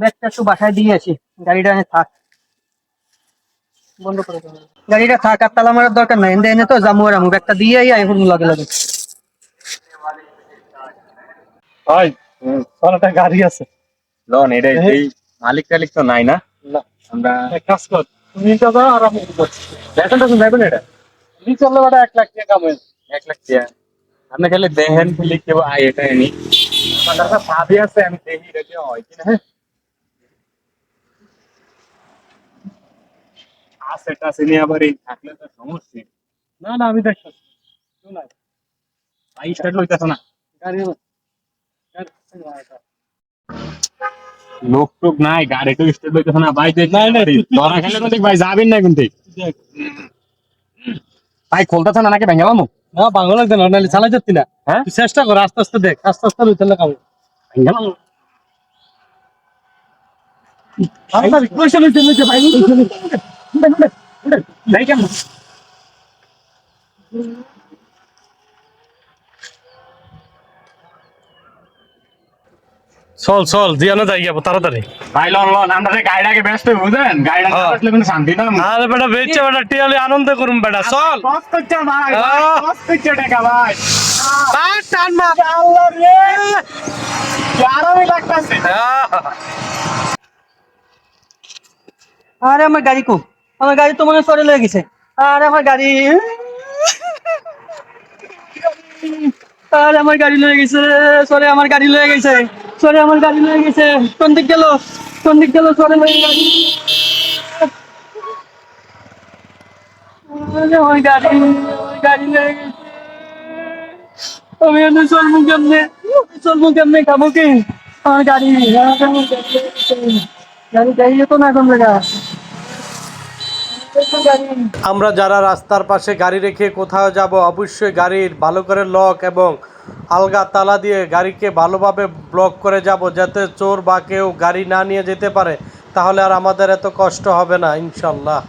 ব্যাগটা একটু বাসায় দিয়ে আসি। গাড়িটা এনে থাক। বন্ধ করে গাড়িটা থাক আর তালা মারার দরকার নাই। এনে এনে তো জামু আর আমু। ব্যাগটা দিয়ে আই এখন লাগে লাগে। ভাই একটা গাড়ি আছে। লোন এটা এই। মালিক টালিক তো নাই না? আমরা এক কাজ কর তুমি এটা দাও আর আমি করছি বেতন টেতন দেবেন এটা? তুমি চললে বেটা এক লাখ টাকা কামাই। এক লাখ টাকা। আপনি খালি দেখেন খালি কেউ আয় এটা এনি আমার কাছে সাবি আছে আমি দেখি আছে টাছে নিয়ে আবার এই থাকলে তো সমস্যা না না আমি দেখতেছি শোনাই ভাই স্টার্ট লইতেছ না গাড়ি লোক টোক নাই গাড়ি তো স্টার্ট লইতেছ না ভাই দেখ তুই- ধরা খেলে তো দেখ ভাই যাবেন না কিন্তু ভাই খোলতেছ না নাকি ভেঙে পাবো না বাংলা লাগবে না নাহলে চালাই যাচ্ছি না হ্যাঁ? চেষ্টা কর আস্তে আস্তে দেখ আস্তে আস্তে লইতে লাগাবো ভেঙে পাবো চল চল জিয়ানো যাই যাব তাড়াতাড়ি। ভাই লন লন আমরা যে গাড়িটাকে ব্যস্ত বুঝেন? গাড়িটা হ্যাঁ। আসলে শান্তি না আরে বেটা বেচে বেটা টিয়ালে আনন্দ করুম বেটা চল। কষ্ট করছে ভাই কষ্ট করছে টাকা ভাই। আর টান মা আল্লাহ রে। আরামই লাগতেছে আরে, আমার গাড়ি কো। আমার গাড়ি তো মনে সরে লেগে গেছে। আরে, আমার গাড়ি। আরে, আমার গাড়ি লয়ে গেছে। সরে আমার গাড়ি লয়ে গেছে। সরে আমার গাড়ি লয়ে গেছে। কোন দিক গেল? কোন দিক গেল? সরে লয়ে গাড়ি। আমার গাড়ি গাড়ি লয়ে গেছে। আমি এনে চলবো কেমনে? চলবো কেমনে? খাব কি? আমার গাড়ি। গাড়ি লয়ে গাড়ি যেত না এখন জায়গা আমরা যারা রাস্তার পাশে গাড়ি রেখে কোথাও যাব, অবশ্যই গাড়ির ভালো করে লক এবং আলগা তালা দিয়ে গাড়িকে ভালোভাবে ব্লক করে যাব যাতে চোর বা কেউ গাড়ি না নিয়ে যেতে পারে। তাহলে আর আমাদের এত কষ্ট হবে না, ইনশাল্লাহ।